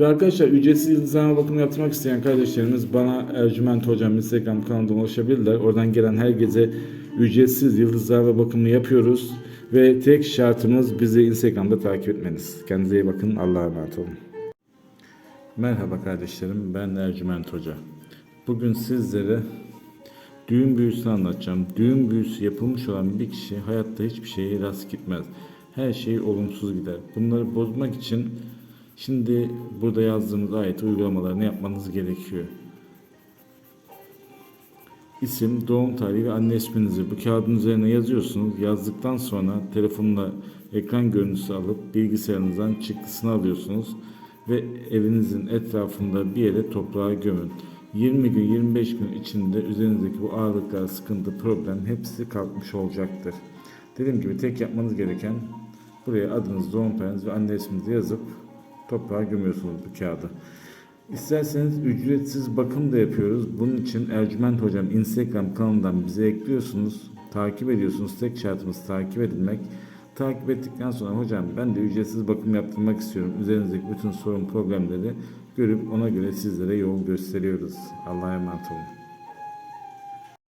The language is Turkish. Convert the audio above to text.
Ve arkadaşlar ücretsiz yıldızlama bakımı yaptırmak isteyen kardeşlerimiz bana Ercüment Hocam Instagram kanalından ulaşabilirler. Oradan gelen herkese ücretsiz yıldızlama bakımı yapıyoruz. Ve tek şartımız bizi Instagram'da takip etmeniz. Kendinize iyi bakın. Allah'a emanet olun. Merhaba kardeşlerim. Ben Ercüment Hoca. Bugün sizlere düğün büyüsünü anlatacağım. Düğün büyüsü yapılmış olan bir kişi hayatta hiçbir şeye rast gitmez. Her şey olumsuz gider. Bunları bozmak için şimdi burada yazdığımız ayet uygulamalarını yapmanız gerekiyor. İsim, doğum tarihi ve anne isminizi bu kağıdın üzerine yazıyorsunuz. Yazdıktan sonra telefonla ekran görüntüsü alıp bilgisayarınızdan çıktısını alıyorsunuz ve evinizin etrafında bir yere toprağa gömün. 20 gün 25 gün içinde üzerinizdeki bu ağırlıklar, sıkıntı, problem hepsi kalkmış olacaktır. Dediğim gibi tek yapmanız gereken buraya adınız, doğum tarihiniz ve anne isminizi yazıp toprağa gömüyorsunuz bu kağıdı. İsterseniz ücretsiz bakım da yapıyoruz. Bunun için Ercüment Hocam Instagram kanalından bize ekliyorsunuz. Takip ediyorsunuz. Tek şartımız takip edilmek. Takip ettikten sonra hocam ben de ücretsiz bakım yaptırmak istiyorum. Üzerinizdeki bütün sorun problemleri görüp ona göre sizlere yol gösteriyoruz. Allah'a emanet olun.